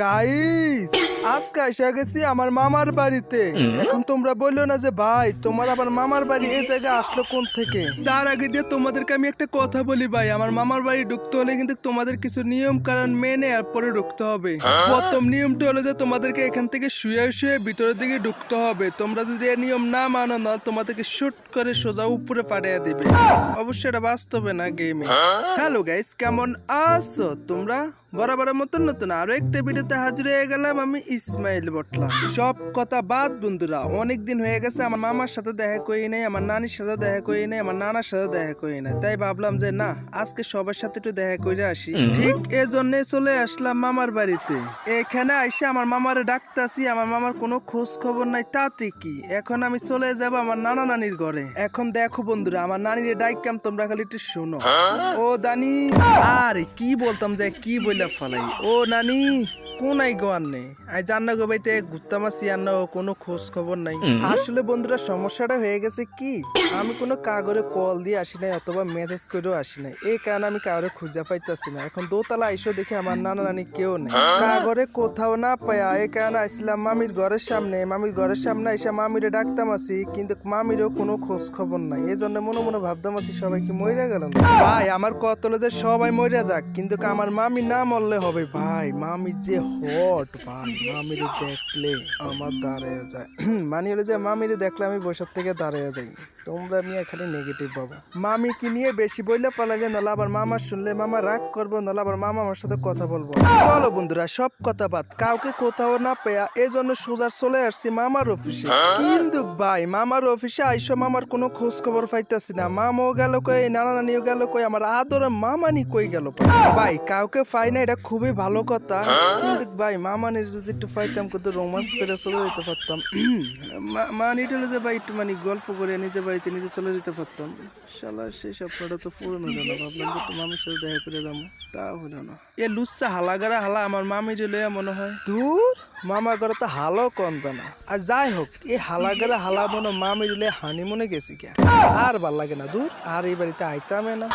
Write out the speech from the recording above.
Guys আজকে এসে গেছি আমার মামার বাড়িতে। এখন তোমরা বলল না যে ভাই তোমার আবার মামার বাড়ি এই জায়গায় আসলো কোন থেকে? তার আগে দিয়ে তোমাদেরকে আমি একটা কথা বলি ভাই। আমার মামার বাড়ি ঢুকতে হলে কিন্তু তোমাদের কিছু নিয়ম কারণ মেনে আর পরে ঢুকতে হবে। প্রথম নিয়মটা হলো যে তোমাদেরকে এখান থেকে শুয়ে শুয়ে ভিতরের দিকে ঢুকতে হবে। তোমরা যদি এই নিয়ম না মানো না তোমাদেরকে শুট করে সোজা উপরে পাঠিয়ে দিবে। অবশ্যই এটা বাস্তবে না গেমে। হ্যালো গাইস কেমন আছো তোমরা? বরাবরের মতন নতুন আরও একটা ভিডিওতে হাজির হয়ে গেলাম আমি ইসমাইল বটলা। সব কথা বাদ বন্ধুরা অনেক দিন হয়ে গেছে আমার মামার সাথে দেখা করি নাই আমার নানির সাথে দেখা করি নাই আমার নানার সাথে দেখা করি নাই। তাই ভাবলাম যে না আজকে সবার সাথে একটু দেখা করে আসি। ঠিক এজন্য চলে আসলাম মামার বাড়িতে। এখানে এসে আমার মামার ডাকতাছি আমার মামার কোনো খোঁজ খবর নাই তাতে কি? এখন আমি চলে যাব আমার নানা নানির ঘরে। এখন দেখো বন্ধুরা আমার নানির ডাইকাম তোমরা খালি একটু শোনো। ও দানি আরে কি বলতাম যে কি বললাম ফালাই? ও নানি কোন আই গো আর নেই আই জান্না গো বাইতে ঘুরতাম আসি আর না কোনো খোঁজ খবর নাই। আসলে বন্ধুরা সমস্যাটা হয়ে গেছে কি? আমি কোনো কাগরে কল দিয়ে আসি নাই অথবা মেসেজ করেও আসি নাই। এই কারণে আমি কাগরে খুঁজে পাইতাছি না। এখন দোতলা আইসো দেখে আমার নানা নানি কেউ নেই। কাগরে কোথাও না পায়া এই কারণে আইছিলাম মামির ঘরের সামনে। মামির ঘরের সামনে এসে মামিরে ডাকতাম আসি কিন্তু মামিরও কোনো খোঁজ খবর নাই। এই জন্য মনে মনে ভাবতাম আছি সবাই কি মরে গেল ভাই আমার কত যে সবাই মরে যাক কিন্তু আমার মামি না মরলে হবে ভাই। মামি যে হট ভাই মামিরে দেখলে আমার দাঁড়ায় যায়। মানি হলো যে মামিরে দেখলে আমি বসার থেকে দাঁড়ায় যাই। তোমরা মিয়া খালি নেগেটিভ বাবা মামি কি নিয়ে বেশি বইলে পালালে নাহলে আবার মামা শুনলে মামা রাগ করব, নাহলে আবার মামা আমার সাথে কথা বলব। চলো বন্ধুরা, সব কথা বাদ। কাউকে কোথাও না পেয়া এই জন্য সোজার চলে আসছি মামার অফিসে কিন্তু ভাই, মামার অফিসে আইসো মামার কোনো খোঁজ খবর পাইতাছি না। মামাও গেল কই নানা নানিও গেল কই, আমার আদর মামানি কই গেল ভাই, কাউকে পাই না, এটা খুবই ভালো কথা। কিন্তু ভাই মামানির যদি একটু পাইতাম কত রোমান্স করে চলে যেতে পারতাম। মানি হলো যে ভাই, একটু মানে গল্প করে নিজে বাড়িতে নিজে চলে যেতে পারতাম। শালা সেই স্বপ্নটা তো পূরণ হলো না, ভাবলাম যে একটু মামির সাথে দেখা করে যাব। তা হলো না। এ লুচ্চা হালাগারা হালা, আমার মামি লইয়া মনে হয়, দূর মামা ঘরে তো হালও কম জানা। আর যাই হোক, এই হালাগারা হালা মনে মামি দিলে হানি মনে গেছি কে। আর ভালো লাগে না, দূর, আর এই বাড়িতে আইতামে না।